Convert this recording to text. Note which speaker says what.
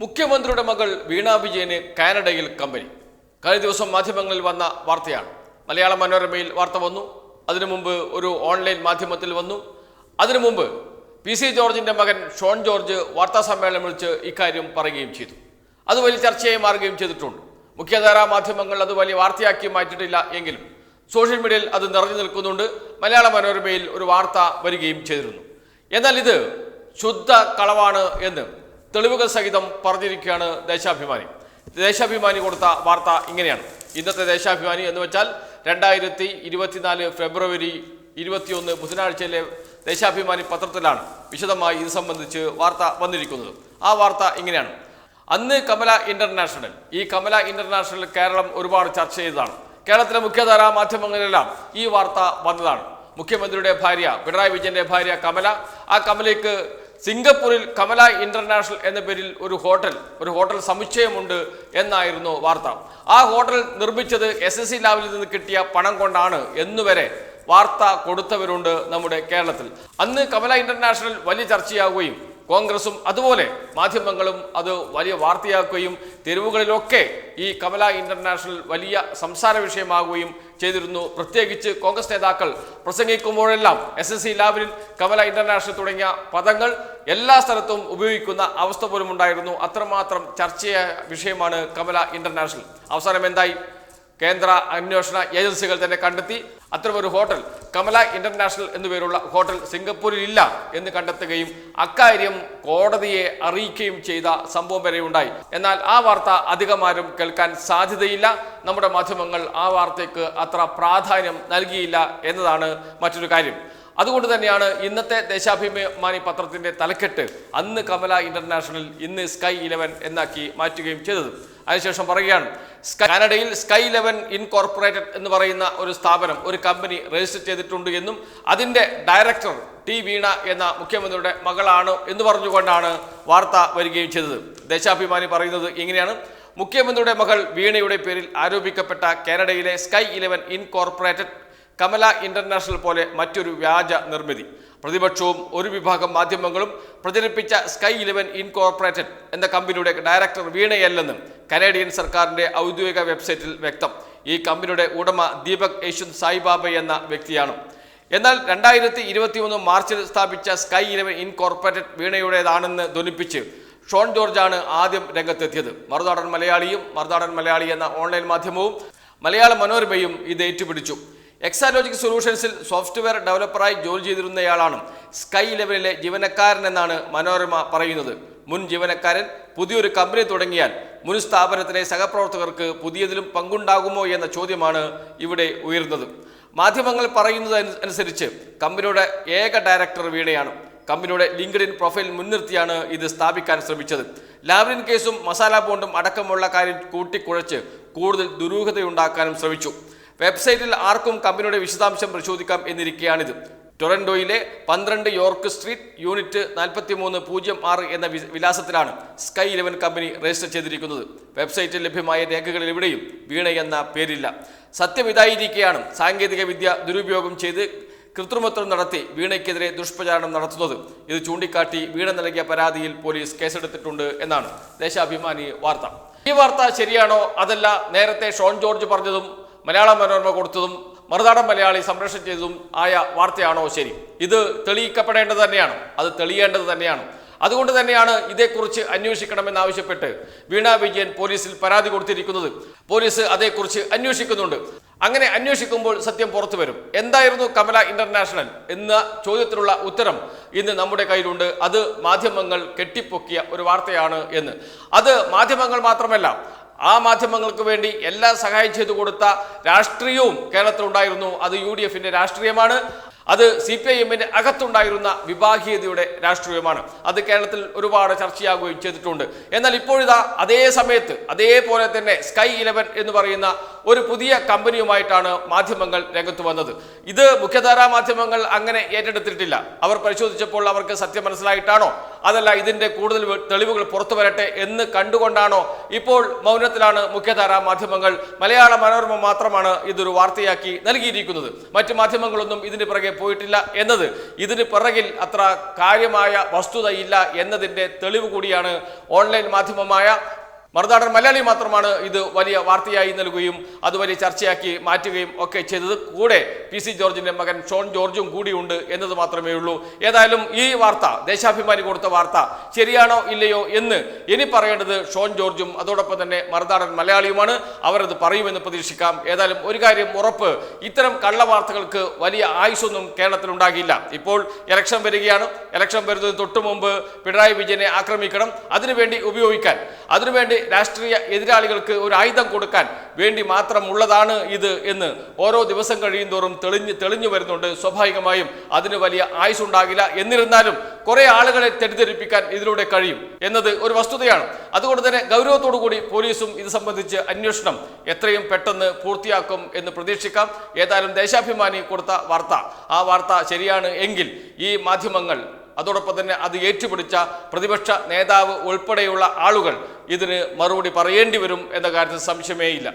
Speaker 1: മുഖ്യമന്ത്രിയുടെ മകൾ വീണ വിജയന് കാനഡയിൽ കമ്പനി. കഴിഞ്ഞ ദിവസം മാധ്യമങ്ങളിൽ വന്ന വാർത്തയാണ്. മലയാള മനോരമയിൽ വാർത്ത വന്നു. അതിനു മുമ്പ് ഒരു ഓൺലൈൻ മാധ്യമത്തിൽ വന്നു. അതിനു മുമ്പ് പി സി ജോർജിന്റെ മകൻ ഷോൺ ജോർജ് വാർത്താ സമ്മേളനം വിളിച്ച് ഇക്കാര്യം പറയുകയും ചെയ്തു. അത് വലിയ ചർച്ചയായി മാറുകയും ചെയ്തിട്ടുണ്ട്. മുഖ്യധാരാ മാധ്യമങ്ങൾ അത് വലിയ വാർത്തയാക്കി മാറ്റിയിട്ടില്ല എങ്കിലും സോഷ്യൽ മീഡിയയിൽ അത് നിറഞ്ഞു നിൽക്കുന്നുണ്ട്. മലയാള മനോരമയിൽ ഒരു വാർത്ത വരികയും ചെയ്തിരുന്നു. എന്നാൽ ഇത് ശുദ്ധ കളവാണ് എന്ന് തെളിവുകൾ സഹിതം പറഞ്ഞിരിക്കുകയാണ് ദേശാഭിമാനി. ദേശാഭിമാനി കൊടുത്ത വാർത്ത ഇങ്ങനെയാണ്. ഇന്നത്തെ ദേശാഭിമാനി എന്ന് വെച്ചാൽ രണ്ടായിരത്തി ഇരുപത്തിനാല് ഫെബ്രുവരി ഇരുപത്തിയൊന്ന് ബുധനാഴ്ചയിലെ ദേശാഭിമാനി പത്രത്തിലാണ് വിശദമായി ഇത് സംബന്ധിച്ച് വാർത്ത വന്നിരിക്കുന്നത്. ആ വാർത്ത ഇങ്ങനെയാണ്. അന്ന് കമല ഇന്റർനാഷണൽ. ഈ കമല ഇന്റർനാഷണൽ കേരളം ഒരുപാട് ചർച്ച ചെയ്തതാണ്. കേരളത്തിലെ മുഖ്യധാരാ മാധ്യമങ്ങളിലെല്ലാം ഈ വാർത്ത വന്നതാണ്. മുഖ്യമന്ത്രിയുടെ ഭാര്യ പിണറായി വിജയന്റെ ഭാര്യ കമല. ആ കമലയ്ക്ക് സിംഗപ്പൂരിൽ കമല ഇന്റർനാഷണൽ എന്ന പേരിൽ ഒരു ഹോട്ടൽ ഒരു ഹോട്ടൽ സമുച്ചയമുണ്ട് എന്നായിരുന്നു വാർത്ത. ആ ഹോട്ടൽ നിർമ്മിച്ചത് എസ് എസ് സി ലാബിൽ നിന്ന് കിട്ടിയ പണം കൊണ്ടാണ് എന്നുവരെ വാർത്ത കൊടുത്തവരുണ്ട് നമ്മുടെ കേരളത്തിൽ. അന്ന് കമല ഇന്റർനാഷണൽ വലിയ ചർച്ചയാവുകയും കോൺഗ്രസും അതുപോലെ മാധ്യമങ്ങളും അത് വലിയ വാർത്തയാക്കുകയും തെരുവുകളിലൊക്കെ ഈ കമല ഇന്റർനാഷണൽ വലിയ സംസാര വിഷയമാകുകയും ചെയ്തിരുന്നു. പ്രത്യേകിച്ച് കോൺഗ്രസ് നേതാക്കൾ പ്രസംഗിക്കുമ്പോഴെല്ലാം എസ് എസ് സി ലാബിൽ കമല ഇന്റർനാഷണൽ തുടങ്ങിയ പദങ്ങൾ എല്ലാ സ്ഥലത്തും ഉപയോഗിക്കുന്ന അവസ്ഥ പോലും ഉണ്ടായിരുന്നു അത്രമാത്രം ചർച്ചയായ വിഷയമാണ് കമല ഇന്റർനാഷണൽ. അവസാനം എന്തായി? കേന്ദ്ര അന്വേഷണ ഏജൻസികൾ തന്നെ കണ്ടെത്തി. അത്തരമൊരു ഹോട്ടൽ കമല ഇന്റർനാഷണൽ എന്നുപേരുള്ള ഹോട്ടൽ സിംഗപ്പൂരിൽ ഇല്ല എന്ന് കണ്ടെത്തുകയും അക്കാര്യം കോടതിയെ അറിയിക്കുകയും ചെയ്ത സംഭവം വരെ ഉണ്ടായി. എന്നാൽ ആ വാർത്ത അധികമാരും കേൾക്കാൻ സാധ്യതയില്ല. നമ്മുടെ മാധ്യമങ്ങൾ ആ വാർത്തയ്ക്ക് അത്ര പ്രാധാന്യം നൽകിയില്ല എന്നതാണ് മറ്റൊരു കാര്യം. അതുകൊണ്ട് തന്നെയാണ് ഇന്നത്തെ ദേശാഭിമാനി പത്രത്തിന്റെ തലക്കെട്ട് അന്ന് കമല ഇന്റർനാഷണൽ ഇന്ന് സ്കൈ ഇലവൻ എന്നാക്കി മാറ്റുകയും ചെയ്തത്. അതിനുശേഷം പറയുകയാണ് കാനഡയിൽ സ്കൈ ലെവൻ ഇൻകോർപ്പറേറ്റഡ് എന്ന് പറയുന്ന ഒരു സ്ഥാപനം ഒരു കമ്പനി രജിസ്റ്റർ ചെയ്തിട്ടുണ്ട് എന്നും അതിന്റെ ഡയറക്ടർ ടി വീണ എന്ന മുഖ്യമന്ത്രിയുടെ മകളാണ് എന്ന് പറഞ്ഞുകൊണ്ടാണ് വാർത്ത വരികയും ചെയ്തത്. ദേശാഭിമാനി പറയുന്നത് ഇങ്ങനെയാണ് മുഖ്യമന്ത്രിയുടെ മകൾ വീണയുടെ പേരിൽ ആരോപിക്കപ്പെട്ട കാനഡയിലെ sky eleven incorporated Kamala international പോലെ മറ്റൊരു വ്യാജ നിർമ്മിതി. പ്രതിപക്ഷവും ഒരു വിഭാഗം മാധ്യമങ്ങളും പ്രചരിപ്പിച്ച സ്കൈ ഇലവൻ ഇൻകോർപ്പറേറ്റഡ് എന്ന കമ്പനിയുടെ ഡയറക്ടർ വീണയല്ലെന്ന് കനേഡിയൻ സർക്കാരിന്റെ ഔദ്യോഗിക വെബ്സൈറ്റിൽ വ്യക്തം. ഈ കമ്പനിയുടെ ഉടമ ദീപക് യേശുദ് സായിബാബ എന്ന വ്യക്തിയാണ്. എന്നാൽ രണ്ടായിരത്തി ഇരുപത്തി മൂന്ന് മാർച്ചിൽ സ്ഥാപിച്ച സ്കൈ ഇലവൻ ഇൻകോർപ്പറേറ്റഡ് വീണയുടേതാണെന്ന് ധ്വനിപ്പിച്ച് ഷോൺ ജോർജാണ് ആദ്യം രംഗത്തെത്തിയത്. മറുനാടൻ മലയാളിയും മറുനാടൻ മലയാളി എന്ന ഓൺലൈൻ മാധ്യമവും മലയാള മനോരമയും ഇത് ഏറ്റുപിടിച്ചു. എക്സാലോജിക് സൊല്യൂഷൻസിൽ സോഫ്റ്റ്വെയർ ഡെവലപ്പറായി ജോലി ചെയ്തിരുന്നയാളാണ് സ്കൈ ലെവലിലെ ജീവനക്കാരൻ എന്നാണ് മനോരമ പറയുന്നത്. മുൻ ജീവനക്കാരൻ പുതിയൊരു കമ്പനി തുടങ്ങിയാൽ മുൻ സ്ഥാപനത്തിലെ സഹപ്രവർത്തകർക്ക് പുതിയതിലും പങ്കുണ്ടാകുമോ എന്ന ചോദ്യമാണ് ഇവിടെ ഉയർന്നത് മാധ്യമങ്ങൾ പറയുന്നത് അനുസരിച്ച് കമ്പനിയുടെ ഏക ഡയറക്ടർ വീണയാണ്. കമ്പനിയുടെ ലിങ്ക്ഡിൻ പ്രൊഫൈൽ മുൻനിർത്തിയാണ് ഇത് സ്ഥാപിക്കാൻ ശ്രമിച്ചത്. ലാവ്ലിൻ കേസും മസാല ബോണ്ടും അടക്കമുള്ള കാര്യം കൂട്ടിക്കുഴച്ച് കൂടുതൽ ദുരൂഹതയുണ്ടാക്കാനും ശ്രമിച്ചു. വെബ്സൈറ്റിൽ ആർക്കും കമ്പനിയുടെ വിശദാംശം പരിശോധിക്കാം എന്നിരിക്കെയാണിത്. ടൊറന്റോയിലെ പന്ത്രണ്ട് യോർക്ക് സ്ട്രീറ്റ് യൂണിറ്റ് നാൽപ്പത്തി മൂന്ന് പൂജ്യം ആറ് എന്ന വിലാസത്തിലാണ് സ്കൈ ഇലവൻ കമ്പനി രജിസ്റ്റർ ചെയ്തിരിക്കുന്നത്. വെബ്സൈറ്റിൽ ലഭ്യമായ രേഖകളിൽ എവിടെയും വീണ എന്ന പേരില്ല. സത്യം ഇതായിരിക്കെയാണ് സാങ്കേതിക വിദ്യ ദുരുപയോഗം ചെയ്ത് കൃത്രിമത്വം നടത്തി വീണയ്ക്കെതിരെ ദുഷ്പ്രചാരണം നടത്തുന്നത്. ഇത് ചൂണ്ടിക്കാട്ടി വീണ നൽകിയ പരാതിയിൽ പോലീസ് കേസെടുത്തിട്ടുണ്ട് എന്നാണ് ദേശാഭിമാനി വാർത്ത. ഈ വാർത്ത ശരിയാണോ അതല്ല നേരത്തെ ഷോൺ ജോർജ് പറഞ്ഞതും മലയാള മനോരമ കൊടുത്തതും മറുനാടൻ മലയാളി സംപ്രേഷണം ചെയ്തതും ആയ വാർത്തയാണോ ശരി? ഇത് തെളിയിക്കപ്പെടേണ്ടത് തന്നെയാണ്. അത് തെളിയേണ്ടത് തന്നെയാണ്. അതുകൊണ്ട് തന്നെയാണ് ഇതേക്കുറിച്ച് അന്വേഷിക്കണമെന്നാവശ്യപ്പെട്ട് വീണ വിജയൻ പോലീസിൽ പരാതി കൊടുത്തിരിക്കുന്നത്. പോലീസ് അതേക്കുറിച്ച് അന്വേഷിക്കുന്നുണ്ട്. അങ്ങനെ അന്വേഷിക്കുമ്പോൾ സത്യം പുറത്തു വരും. എന്തായിരുന്നു കമല ഇന്റർനാഷണൽ എന്ന ചോദ്യത്തിനുള്ള ഉത്തരം ഇന്ന് നമ്മുടെ കയ്യിലുണ്ട്. അത് മാധ്യമങ്ങൾ കെട്ടിപ്പൊക്കിയ ഒരു വാർത്തയാണ് എന്ന്. അത് മാധ്യമങ്ങൾ മാത്രമല്ല ആ മാധ്യമങ്ങൾക്ക് വേണ്ടി എല്ലാം സഹായം ചെയ്തു കൊടുത്ത രാഷ്ട്രീയവും കേരളത്തിലുണ്ടായിരുന്നു. അത് യു ഡി എഫിന്റെ രാഷ്ട്രീയമാണ്. അത് സി പി ഐ എമ്മിന്റെ അകത്തുണ്ടായിരുന്ന വിഭാഗീയതയുടെ രാഷ്ട്രീയമാണ്. അത് കേരളത്തിൽ ഒരുപാട് ചർച്ചയാകുകയും ചെയ്തിട്ടുണ്ട്. എന്നാൽ ഇപ്പോഴിതാ അതേ സമയത്ത് അതേപോലെ തന്നെ സ്കൈ ഇലവൻ എന്ന് പറയുന്ന ഒരു പുതിയ കമ്പനിയുമായിട്ടാണ് മാധ്യമങ്ങൾ രംഗത്ത് വന്നത്. ഇത് മുഖ്യധാരാ മാധ്യമങ്ങൾ അങ്ങനെ ഏറ്റെടുത്തിട്ടില്ല. അവർ പരിശോധിച്ചപ്പോൾ അവർക്ക് സത്യം മനസ്സിലായിട്ടാണോ? അതല്ല ഇതിന്റെ കൂടുതൽ തെളിവുകൾ പുറത്തു വരട്ടെ എന്ന് കണ്ടുകൊണ്ടാണോ? ഇപ്പോൾ മൗനത്തിലാണ് മുഖ്യധാരാ മാധ്യമങ്ങൾ. മലയാള മനോരമ മാത്രമാണ് ഇതൊരു വാർത്തയാക്കി നൽകിയിരിക്കുന്നത്. മറ്റ് മാധ്യമങ്ങളൊന്നും ഇതിന് പിറകെ പോയിട്ടില്ല എന്നത്. ഇതിന് പിറകിൽ അത്ര കാര്യമായ വസ്തുതയില്ല എന്നതിന്റെ തെളിവ് കൂടിയാണ് ഓൺലൈൻ മാധ്യമമായ മറുനാടൻ മലയാളി മാത്രമാണ് ഇത് വലിയ വാർത്തയായി നൽകുകയും അത് വലിയ ചർച്ചയാക്കി മാറ്റുകയും ഒക്കെ ചെയ്തത്. കൂടെ പി സി ജോർജിന്റെ മകൻ ഷോൺ ജോർജും കൂടിയുണ്ട് എന്നത് മാത്രമേ ഉള്ളൂ. ഏതായാലും ഈ വാർത്ത ദേശാഭിമാനി കൊടുത്ത വാർത്ത ശരിയാണോ ഇല്ലയോ എന്ന് ഇനി പറയേണ്ടത് ഷോൺ ജോർജും അതോടൊപ്പം തന്നെ മറുനാടൻ മലയാളിയുമാണ്. അവരത് പറയുമെന്ന് പ്രതീക്ഷിക്കാം. ഏതായാലും ഒരു കാര്യം ഉറപ്പ് ഇത്തരം കള്ളവാർത്തകൾക്ക് വലിയ ആയുസൊന്നും കേരളത്തിൽ ഉണ്ടാകില്ല. ഇപ്പോൾ ഇലക്ഷൻ വരികയാണ്. ഇലക്ഷൻ വരുന്നതിന് തൊട്ടു മുമ്പ് പിണറായി വിജയനെ ആക്രമിക്കണം. അതിനുവേണ്ടി ഉപയോഗിക്കാൻ. അതിനുവേണ്ടി രാഷ്ട്രീയ എതിരാളികൾക്ക് ഒരു ആയുധം കൊടുക്കാൻ വേണ്ടി മാത്രമുള്ളതാണ് ഇത് എന്ന് ഓരോ ദിവസം കഴിയുന്തോറും തെളിഞ്ഞ് തെളിഞ്ഞു വരുന്നുണ്ട്. സ്വാഭാവികമായും അതിന് വലിയ ആയുസ് ഉണ്ടാകില്ല എന്നിരുന്നാലും കുറെ ആളുകളെ തെറ്റിദ്ധരിപ്പിക്കാൻ ഇതിലൂടെ കഴിയും എന്നത് ഒരു വസ്തുതയാണ്. അതുകൊണ്ട് തന്നെ ഗൗരവത്തോടു കൂടി പോലീസും ഇത് സംബന്ധിച്ച് അന്വേഷണം എത്രയും പെട്ടെന്ന് പൂർത്തിയാക്കും എന്ന് പ്രതീക്ഷിക്കാം. ഏതായാലും ദേശാഭിമാനി കൊടുത്ത വാർത്ത. ആ വാർത്ത ശരിയാണ് എങ്കിൽ ഈ മാധ്യമങ്ങൾ അതോടൊപ്പം തന്നെ അത് ഏറ്റുപിടിച്ച പ്രതിപക്ഷ നേതാവ് ഉൾപ്പെടെയുള്ള ആളുകൾ ഇതിന് മറുപടി പറയേണ്ടി വരും എന്ന കാര്യത്തിൽ സംശയമേയില്ല.